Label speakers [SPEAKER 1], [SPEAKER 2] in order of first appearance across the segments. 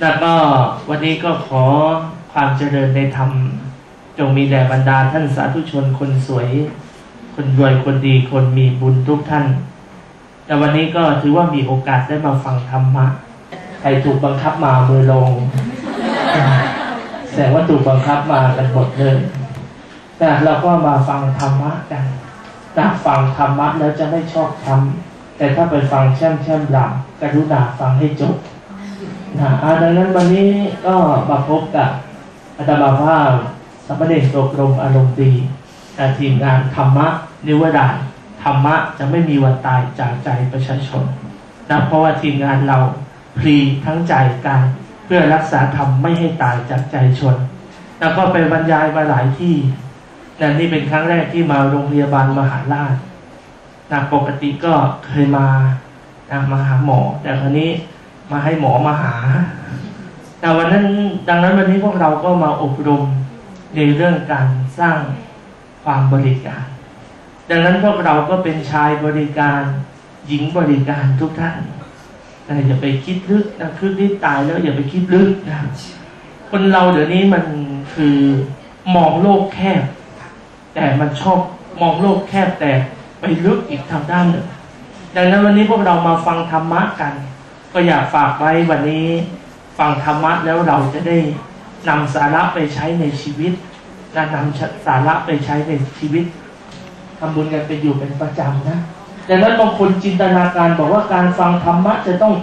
[SPEAKER 1] แล้วก็วันนี้ก็ขอความเจริญในธรรม จงมีแด่บรรดาท่านสาธุชนคนสวย คนรวยคนดีคนมีบุญทุกท่าน แต่วันนี้ก็ถือว่ามีโอกาสได้มาฟังธรรมะใครถูกบังคับมามือลงแสดงว่าถูกบังคับมากันหมดเลยแต่เราก็มาฟังธรรมะกันถ้าฟังธรรมะแล้วจะไม่ชอบทำแต่ถ้าไปฟังแช่มแช่มรำกรุณาฟังให้จบ นะดังนั้นวันนี้ก็มาพบกับอาตมาภาพสัมปเดชโตกรมอารมณ์ดีอ่ทีมงานธรรมะนิวดานธรรมะจะไม่มีวันตายจากใจประชาชนนะเพราะว่าทีมงานเราพลีทั้งใจกายเพื่อรักษาธรรมไม่ให้ตายจากใจชน แล้วก็ไปบรรยายมาหลายที่นะนี่เป็นครั้งแรกที่มาโรงพยาบาลมหาราชนะปกติก็เคยมานะมาหาหมอ แต่คราวนี้ มาให้หมอมาหา แต่วันนั้นดังนั้นวันนี้พวกเราก็มาอบรมในเรื่องการสร้างความบริการ ดังนั้นพวกเราก็เป็นชายบริการหญิงบริการทุกท่านแต่อย่าไปคิดลึกนะคือที่ตายแล้วอย่าไปคิดลึกนะคนเราเดี๋ยวนี้มันคือมองโลกแคบ แต่มันชอบมองโลกแคบแต่ไปลึกอีกทางด้านหนึ่งดังนั้นวันนี้พวกเรามาฟังธรรมะกัน ก็อยากฝากไว้วันนี้ฟังธรรมะแล้วเราจะได้นำสาระไปใช้ในชีวิตและนำสาระไปใช้ในชีวิตทำบุญกันไปอยู่เป็นประจำนะดังนั้นบางคนจินตนาการบอกว่าการฟังธรรมะจะต้อง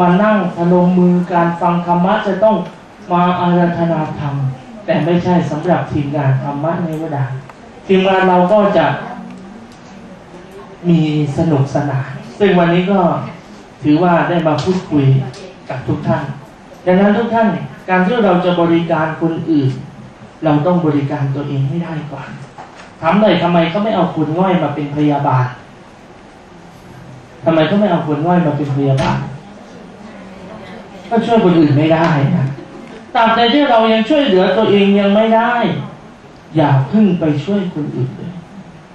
[SPEAKER 1] มานั่งพนมมือการฟังธรรมะจะต้องมาอาราธนาธรรม แต่ไม่ใช่สำหรับทีมงานธรรมะในวดาทีมงานเราก็จะมีสนุกสนาน ซึ่งวันนี้ก็ ถือว่าได้มาพูดคุยกับทุกท่าน ดังนั้นทุกท่านการที่เราจะบริการคนอื่น เราต้องบริการตัวเองให้ได้ก่อนถามหน่อยทำไมเขาไม่เอาคุณง่อยมาเป็นพยาบาลทำไมเขาไม่เอาคนง่อยมาเป็นพยาบาลก็ช่วยคนอื่นไม่ได้นะตราบใดที่เรายังช่วยเหลือตัวเองยังไม่ได้ อย่าพึ่งไปช่วยคนอื่นเลย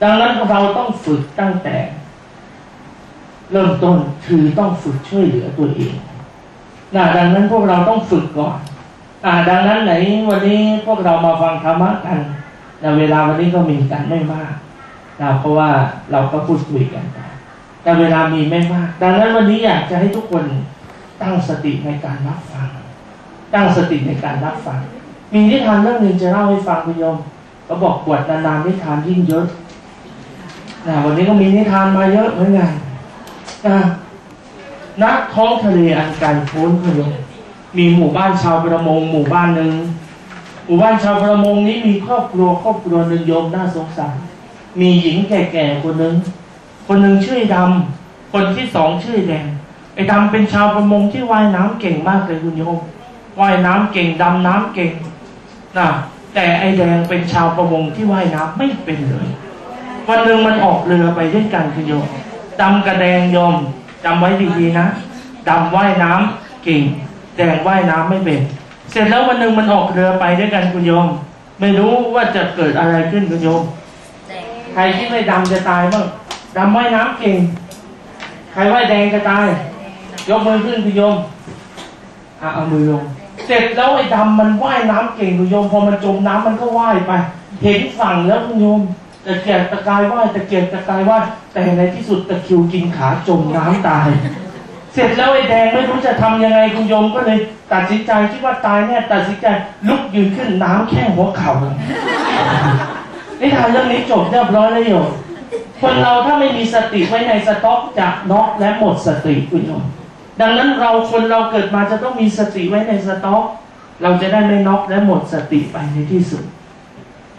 [SPEAKER 1] ดังนั้นเราต้องฝึกตั้งแต่ เริ่มต้นคือต้องฝึกช่วยเหลือตัวเองนะดังนั้นพวกเราต้องฝึกก่อนอ่าดังนั้นไหนวันนี้พวกเรามาฟังธรรมะกันนะเวลาวันนี้ก็มีกันไม่มากนะเพราะว่าเราก็พูดคุยกันไปแต่เวลามีไม่มาก ดังนั้นวันนี้อยากจะให้ทุกคนตั้งสติในการรับฟัง ตั้งสติในการรับฟัง มีนิทานเรื่องหนึ่งจะเล่าให้ฟังคุณโยมเขาบอกบวชนานๆนิทานยิ่งเยอะนะวันนี้ก็มีนิทานมาเยอะเหมือนกัน นะนักท้องทะเลอันไกลโพ้นคุณโยมมีหมู่บ้านชาวประมง หมู่บ้านหนึ่งหมู่บ้านชาวประมงนี้มีครอบครัวครอบครัวหนึ่งโยมน่าสงสาร มีหญิงแก่ๆคนหนึ่งคนหนึ่งชื่อดำคนที่สองชื่อแดงไอ้ดำเป็นชาวประมงที่ว่ายน้ำเก่งมากเลยคุณโยมว่ายน้ำเก่งดำน้ำเก่งนะแต่ไอ้แดงเป็นชาวประมงที่ว่ายน้ำไม่เป็นเลย วันหนึ่งมันออกเรือไปด้วยกันคุณโยม ดำกับแดงโยมจำไว้ดีๆนะดำว่ายน้ำเก่ง แดงว่ายน้ำไม่เป็น เสร็จแล้ววันหนึ่งมันออกเรือไปด้วยกันคุณโยม ไม่รู้ว่าจะเกิดอะไรขึ้นคุณโยม ใครคิดว่ดำจะตายบ้างดำว่ายน้ำเก่ง ใครว่ายแดงจะตาย ยกมือขึ้นคุณโยมอะเอามือลง เสร็จแล้วไอ้ดำมันว่ายน้ำเก่งคุณโยม พอมันจมน้ำมันก็ว่ายไป เห็นฝั่งแล้วคุณโยม ตะเกียกตะกายว่ายตะเกียกตะกายว่ายแต่ในที่สุดตะคิวกินขาจมน้ำตาย เสร็จแล้วไอ้แดงไม่รู้จะทำยังไงคุณโยมก็เลย ตัดสินใจคิดว่าตายแน่ตัดสินใจลุกยืนขึ้นน้ำแค่หัวเข่านิทานเรื่องนี้จบเรียบร้อยแล้วโยมคนเราถ้าไม่มีสติไว้ในสต็อกจะน็อกและหมดสติคุณโยมดังนั้นเราคนเราเกิดมาจะต้องมีสติไว้ในสต็อก เราจะได้ไม่น็อกและหมดสติไปในที่สุด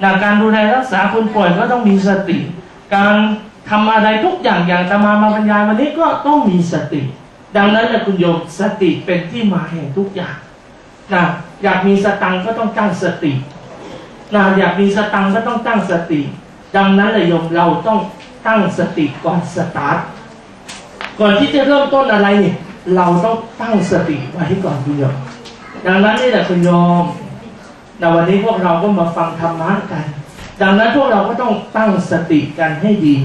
[SPEAKER 1] นะการดูแลรักษาคนป่วยก็ต้องมีสติ การทำอะไรทุกอย่างอย่างตมามาบรรยายวันนี้ก็ต้องมีสติ ดังนั้นแหละคุณโยมสติเป็นที่มาแห่งทุกอย่างนะอยากมีสตังก็ต้องตั้งสตินะอยากมีสตังก็ต้องตั้งสติ ดังนั้นเลยโยมเราต้องตั้งสติก่อนสตาร์ทก่อนที่จะเริ่มต้นอะไรเนี่ยเราต้องตั้งสติไว้ก่อนคุณโยมดังนั้นนี่แหละคุณโยม ในวันนี้พวกเราก็มาฟังธรรมะกัน ดังนั้นพวกเราก็ต้องตั้งสติกันให้ดี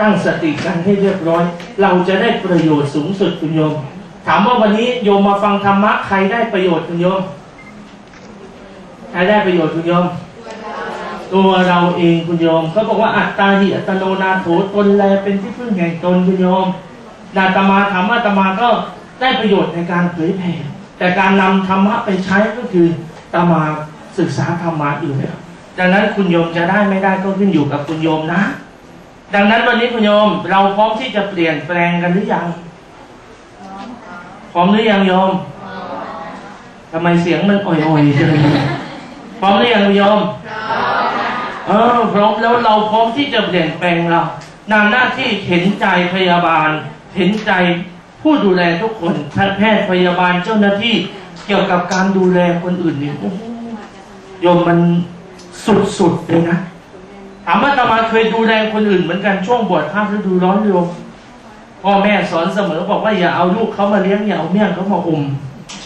[SPEAKER 1] ตั้งสติกันให้เรียบร้อย เราจะได้ประโยชน์สูงสุดคุณโยม ถามว่าวันนี้โยมมาฟังธรรมะใครได้ประโยชน์คุณโยมใครได้ประโยชน์คุณโยม ตัวเราเองคุณโยมเขาบอกว่าอัตตาหิอัตโนนาโถตนแลเป็นที่พึ่งแห่งตนคุณโยมนาตมาถามว่าตมาก็ได้ประโยชน์ในการเผยแผ่แต่การนำธรรมะไปใช้ก็คือตมา ศึกษาธรรมะอยู่แล้วดังนั้นคุณโยมจะได้ไม่ได้ก็ขึ้นอยู่กับคุณโยมนะ ดังนั้นวันนี้คุณโยม เราพร้อมที่จะเปลี่ยนแปลงกันหรือยัง พร้อมหรือยังโยมทำไมเสียงมันอ่อยๆจังเลยพร้อมหรือยังโยมเออพร้อมแล้วเราพร้อมที่จะเปลี่ยนแปลงเรานำหน้าที่เห็นใจพยาบาล เห็นใจผู้ดูแลทุกคนแพทย์พยาบาลเจ้าหน้าที่เกี่ยวกับการดูแลคนอื่นนี่โอ้โห โยมมันสุดๆเลยนะถามว่าตมาเคยดูแลคนอื่นเหมือนกันช่วงบวชภาคฤดูร้อนโยมพ่อแม่สอนเสมอบอกว่าอย่าเอาลูกเขามาเลี้ยงอย่าเอาเมี่ยงเขามาอม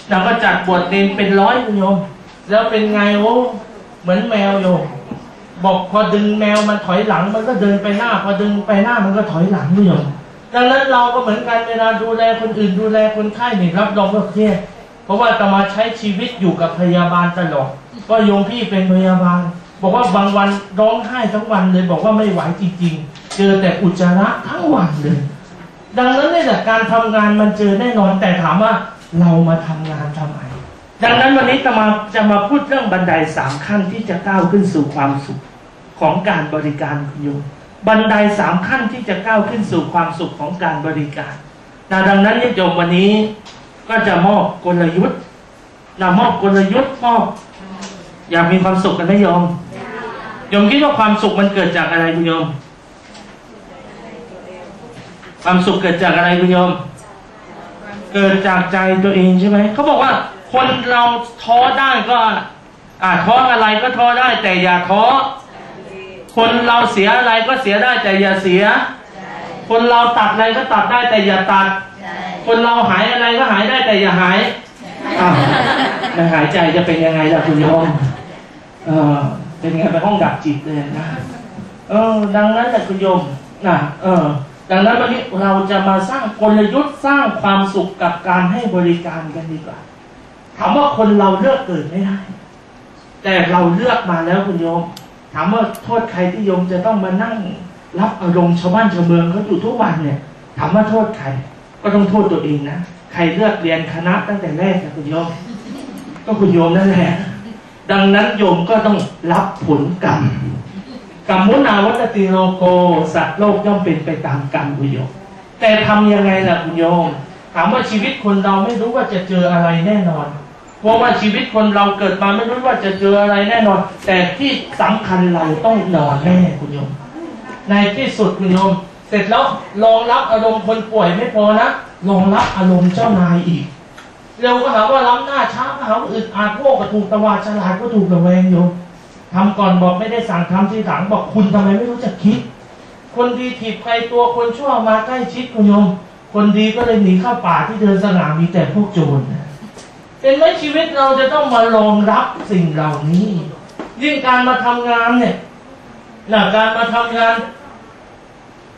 [SPEAKER 1] แล้วก็จัดบวชเนนเป็นร้อยโยม แล้วเป็นไงโอ้เหมือนแมวโยมบอกพอดึงแมวมันถอยหลัง มันก็เดินไปหน้า พอดึงไปหน้ามันก็ถอยหลังโยมดังนั้นเราก็เหมือนกันเวลาดูแลคนอื่นดูแลคนไข้นี่รับรองว่าเครียดเพราะว่าจะมาใช้ชีวิตอยู่กับพยาบาลตลอด ก็โยมพี่เป็นพยาบาล บอกว่าบางวันร้องไห้ทั้งวันเลยบอกว่าไม่ไหวจริงๆ เจอแต่อุจจาระทั้งวันเลย ดังนั้นในแต่การทำงานมันเจอแน่นอนแต่ถามว่าเรามาทำงานทำไม ดังนั้นวันนี้จะมาจะมาพูดเรื่องบันไดสามขั้นที่จะก้าวขึ้นสู่ความสุขของการบริการคุณโยมบันไดสามขั้นที่จะก้าวขึ้นสู่ความสุขของการบริการนะดังนั้นโยมวันนี้ก็จะมอบกลยุทธ์นะมอบกลยุทธ์มอบ อยากมีความสุขกันไหมโยมโยมคิดว่าความสุขมันเกิดจากอะไรคุณโยม ความสุขเกิดจากอะไรคุณโยม เกิดจากใจตัวเองใช่ไหมเขาบอกว่า คนเราท้อได้ก็อ่าท้ออะไรก็ท้อได้ แต่อย่าท้อคนเราเสียอะไรก็เสียได้แต่อย่าเสีย คนเราตัดอะไรก็ตัดได้แต่อย่าตัด คนเราหายอะไรก็หายได้แต่อย่าหาย หายใจจะเป็นยังไงล่ะคุณโยมเออเป็นไงไปห้องดับจิตเลยนะเออ ดังนั้นแหละคุณโยมนะเออ ดังนั้นวันนี้เราจะมาสร้างกลยุทธ์สร้างความสุขกับการให้บริการกันดีกว่าถามว่าคนเราเลือกเกิดไม่ได้ แต่เราเลือกมาแล้วคุณโยม ถามว่าโทษใครที่โยมจะต้องมานั่ง รับอารมณ์ชาวบ้านชาวเมืองเขาอยู่ทุกวันเนี่ย ถามว่าโทษใคร ก็ต้องโทษตัวเองนะ ใครเลือกเรียนคณะตั้งแต่แรกนะคุณโยม ก็คุณโยมนั่นแหละ ดังนั้นโยมก็ต้องรับผลกรรมกรรมมุนาวัตติโลโกสัตว์โลกย่อมเป็นไปตามกรรมคุณโยม แต่ทำยังไงล่ะคุณโยม ถามว่าชีวิตคนเราไม่รู้ว่าจะเจออะไรแน่นอนเพราะว่าชีวิตคนเราเกิดมาไม่รู้ว่าจะเจออะไรแน่นอน แต่ที่สำคัญเราต้องนอนแน่คุณโยม ในที่สุดคุณโยม เสร็จแล้วรองรับอารมณ์คนป่วยไม่พอนะรองรับอารมณ์เจ้านายอีก เร็วก็หาว่าล้ำหน้าช้าก็หาว่าอึดอัดโง่ก็ถูกตะวาดฉลาดก็ถูกระแวงโยมทำก่อนบอกไม่ได้สั่งทำทีหลังบอกคุณทำไมไม่รู้จักคิด คนดีถีบใครตัวคนชั่วมาใกล้ชิดคุณโยม คนดีก็เลยหนีเข้าป่าที่เดินสง่ามมีแต่พวกโจรเป็นไหมชีวิตเราจะต้องมารองรับสิ่งเหล่านี้ ยิ่งการมาทำงานเนี่ยนะการมาทำงาน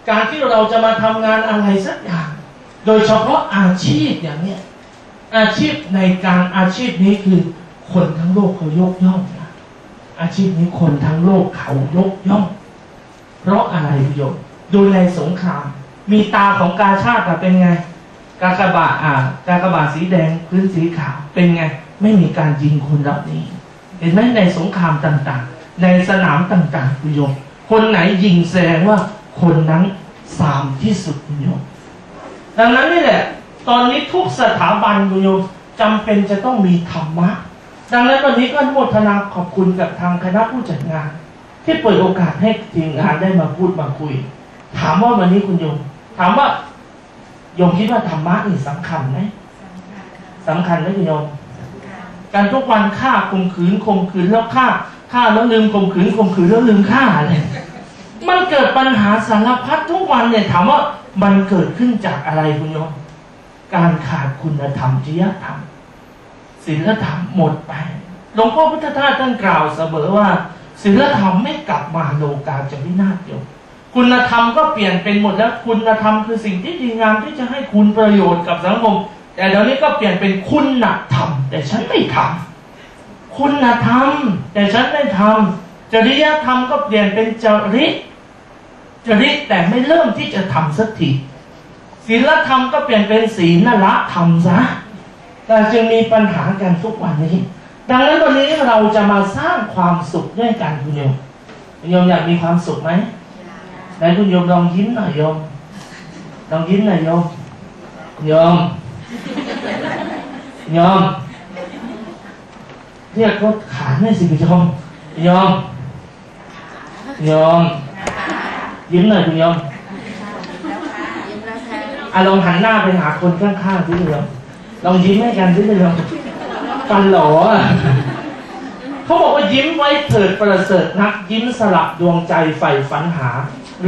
[SPEAKER 1] การที่เราจะมาทำงานอะไรสักอย่าง โดยเฉพาะอาชีพอย่างเนี้ย อาชีพในการอาชีพนี้คือคนทั้งโลกเขายกย่องนะอาชีพนี้คนทั้งโลกเขายกย่อง เพราะอะไรโยมดูแลสงคราม มีตาของกาชาติเป็นไง กากบาทอ่ากากบาทสีแดงพื้นสีขาวเป็นไง ไม่มีการยิงคนเหล่านี้ เห็นไหมในสงครามต่างๆ ในสนามต่างๆคุณโยมคนไหนยิงแสดงว่าคนนั้นสามที่สุดคุณโยมดังนั้นนี่แหละ ตอนนี้ทุกสถาบันคุณโยมจำเป็นจะต้องมีธรรมะ ดังนั้นวันนี้ก็อนุโมทนาขอบคุณกับทางคณะผู้จัดงาน ที่เปิดโอกาสให้ทีมงานได้มาพูดมาคุย ถามว่าวันนี้คุณโยม ถามว่าโยมคิดว่าธรรมะนี่สำคัญไหมสำคัญไหมคุณโยมการทุกวันฆ่าข่มขืนข่มขืนแล้วฆ่าฆ่าแล้วลืมข่มขืนข่มขืนแล้วลืมฆ่าเนี่ยมันเกิดปัญหาสารพัดทุกวันเนี่ยถามว่ามันเกิดขึ้นจากอะไรคุณโยม การขาดคุณธรรมจริยธรรมศีลธรรมหมดไปหลวงพ่อพุทธทาสท่านกล่าวเสมอว่าศีลธรรมไม่กลับมาโลกาจะวินาศโยมคุณธรรมก็เปลี่ยนเป็นหมดแล้วคุณธรรมคือสิ่งที่ดีงามที่จะให้คุณประโยชน์กับสังคม แต่เดี๋ยวนี้ก็เปลี่ยนเป็นคุณธรรม แต่ฉันไม่ทำคุณธรรม แต่ฉันไม่ทำจริยธรรมก็เปลี่ยนเป็นจริตจริตแต่ไม่เริ่มที่จะทำสักที ศีลธรรมก็เปลี่ยนเป็นศีลละธรรมซะแต่จึงมีปัญหากันทุกวันนี้ ดังนั้นวันนี้เราจะมาสร้างความสุขด้วยกันคุณโยมคุณโยมอยากมีความสุขไหมไหนคุณโยมลองยิ้มหน่อยโยมลองยิ้มหน่อยโยมโยมโยมเรียกรถขานหน่อยสิคุณโยมโยมโยมยิ้มหน่อยคุณโยม อะลองหันหน้าไปหาคนข้างๆสิคุณโยมลองยิ้มให้กันสิคุณโยมฟันหลออะเขาบอกว่ายิ้มไว้เถิดประเสริฐนัก ยิ้มสลับดวงใจใฝ่ฝันหา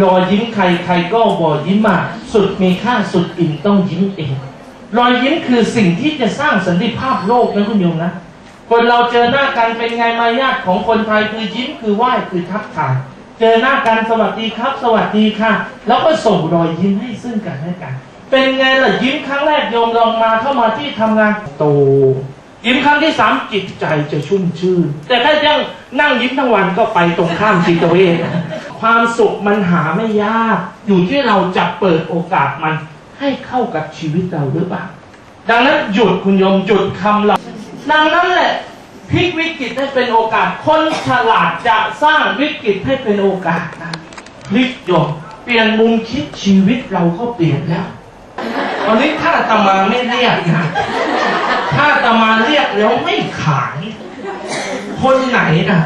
[SPEAKER 1] รอยยิ้มใครใครก็บ่ยิ้มมาสุดมีค่าสุดอิ่มต้องยิ้มเองรอยยิ้มคือสิ่งที่จะสร้างสันติภาพโลกนะคุณโยมนะ คนเราเจอหน้ากันเป็นไงมายาทของคนไทยคือยิ้มคือไหว้คือทักทายเจอหน้ากันสวัสดีครับ สวัสดีค่ะ แล้วก็ส่งรอยยิ้มให้ซึ่งกันและกัน เป็นไงล่ะยิ้มครั้งแรกโยมลองมาเข้ามาที่ทำงานโต ยิ้มครั้งที่สามจิตใจจะชุ่มชื่น แต่ถ้ายังนั่งยิ้มทั้งวันก็ไปตรงข้ามจิตเวชความสุขมันหาไม่ยาก อยู่ที่เราจะเปิดโอกาสมันให้เข้ากับชีวิตเราหรือเปล่าดังนั้นหยุดคุณโยมหยุดคำเราดังนั้นแหละพลิกวิกฤตให้เป็นโอกาส คนฉลาดจะสร้างวิกฤตให้เป็นโอกาสนะพลิกโยมเปลี่ยนมุมคิดชีวิตเราก็เปลี่ยนแล้ว ตอนนี้ถ้าตมาไม่เรียกนะถ้าอาตมาเรียกแล้วไม่ขาย คนไหนนะ